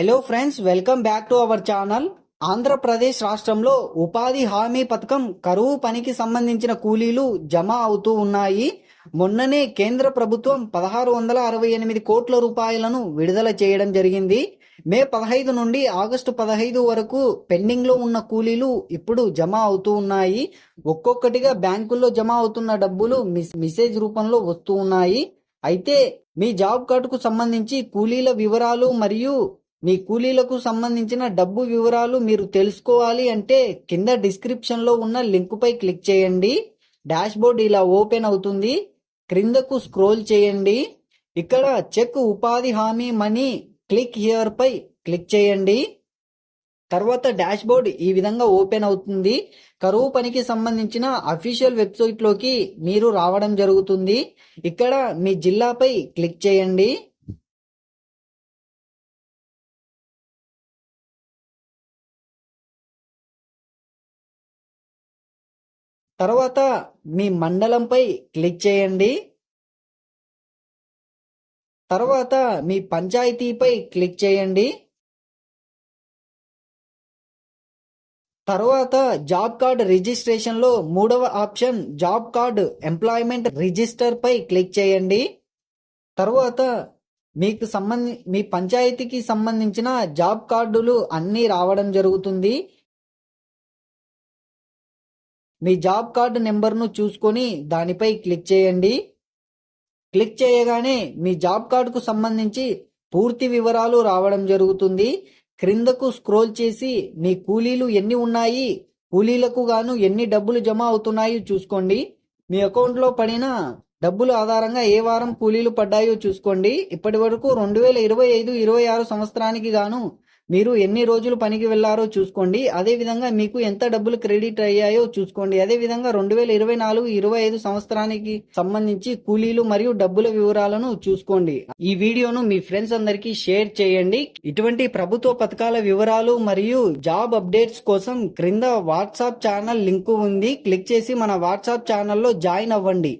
Hello friends welcome back to our channel Andhra Pradesh రాష్ట్రంలో ఉపాధి హామీ పథకం కరువు పనికి సంబంధించిన కూలీలు జమ అవుతూ ఉన్నాయి. మొన్ననే కేంద్ర ప్రభుత్వం పదహారు వందల అరవై ఎనిమిది కోట్ల రూపాయలను విడుదల చేయడం జరిగింది. మే పదహైదు నుండి ఆగస్టు పదహైదు వరకు పెండింగ్లో ఉన్న కూలీలు ఇప్పుడు జమ అవుతూ ఉన్నాయి. ఒక్కొక్కటిగా బ్యాంకుల్లో జమ అవుతున్న డబ్బులు మిస్- మెసేజ్ రూపంలో వస్తూ ఉన్నాయి. అయితే మీ జాబ్ కార్డుకు సంబంధించి కూలీల వివరాలు మరియు మీ కూలీలకు సంబంధించిన డబ్బు వివరాలు మీరు తెలుసుకోవాలి అంటే కింద డిస్క్రిప్షన్లో ఉన్న లింకుపై క్లిక్ చేయండి. డాష్బోర్డ్ ఇలా ఓపెన్ అవుతుంది. క్రిందకు స్క్రోల్ చేయండి. ఇక్కడ చెక్ ఉపాధి హామీ మనీ క్లిక్ హియర్ పై క్లిక్ చేయండి. తర్వాత డాష్బోర్డ్ ఈ విధంగా ఓపెన్ అవుతుంది. కరువు పనికి సంబంధించిన అఫీషియల్ వెబ్సైట్లోకి మీరు రావడం జరుగుతుంది. ఇక్కడ మీ జిల్లాపై క్లిక్ చేయండి. తర్వాత మీ మండలంపై క్లిక్ చేయండి. తర్వాత మీ పంచాయతీపై క్లిక్ చేయండి. తర్వాత జాబ్ కార్డ్ రిజిస్ట్రేషన్లో మూడవ ఆప్షన్ జాబ్ కార్డ్ ఎంప్లాయ్మెంట్ రిజిస్టర్పై క్లిక్ చేయండి. తర్వాత మీకు సంబంధి మీ పంచాయతీకి సంబంధించిన జాబ్ కార్డులు అన్నీ రావడం జరుగుతుంది. మీ జాబ్ కార్డు నెంబర్ను చూసుకొని దానిపై క్లిక్ చేయండి. క్లిక్ చేయగానే మీ జాబ్ కార్డుకు సంబంధించి పూర్తి వివరాలు రావడం జరుగుతుంది. క్రిందకు స్క్రోల్ చేసి మీ కూలీలు ఎన్ని ఉన్నాయి కూలీలకు గాను ఎన్ని డబ్బులు జమ అవుతున్నాయో చూసుకోండి. మీ అకౌంట్లో పడిన డబ్బులు ఆధారంగా ఏ వారం కూలీలు పడ్డాయో చూసుకోండి. ఇప్పటి వరకు రెండు వేల ఇరవై ఐదు ఇరవై ఆరు సంవత్సరానికి గాను మీరు ఎన్ని రోజులు పనికి వెళ్ళారో చూసుకోండి. అదే విధంగా మీకు ఎంత డబ్బులు క్రెడిట్ అయ్యాయో చూసుకోండి. అదే విధంగా రెండు వేల ఇరవై నాలుగు ఇరవై ఐదు సంవత్సరానికి సంబంధించి కూలీలు మరియు డబ్బుల వివరాలను చూసుకోండి. ఈ వీడియోను మీ ఫ్రెండ్స్ అందరికీ షేర్ చేయండి. ఇటువంటి ప్రభుత్వ పథకాల వివరాలు మరియు జాబ్ అప్డేట్స్ కోసం క్రింద వాట్సాప్ ఛానల్ లింక్ ఉంది. క్లిక్ చేసి మన వాట్సాప్ ఛానల్లో జాయిన్ అవ్వండి.